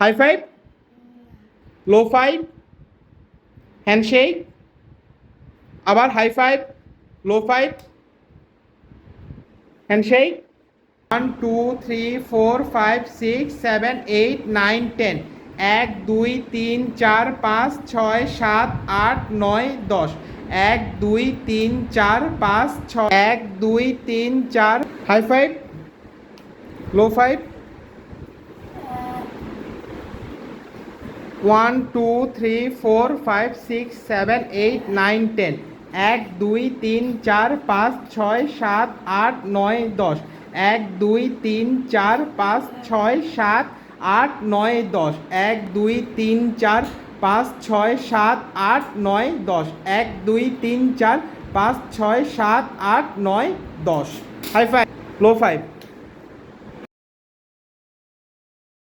High five low five handshake আবার high five low five handshake one two three four five six seven eight nine ten এক দুই তিন চার পাঁচ ছয় সাত আট নয় দশ এক দুই তিন চার পাঁচ ছয় এক দুই তিন চার high five low five one, two, three, four, five, six, seven, eight, nine, ten, এক, দুই, তিন, চার, পাঁচ, ছয়, সাত, আট, নয়, দশ, এক, দুই, তিন, চার, পাঁচ, ছয়, সাত, আট, নয়, দশ, এক, দুই, তিন, চার, পাঁচ, ছয়, সাত, আট, নয়, দশ, এক, দুই, তিন, চার, পাঁচ, ছয়, সাত, আট, নয়, দশ। High five low five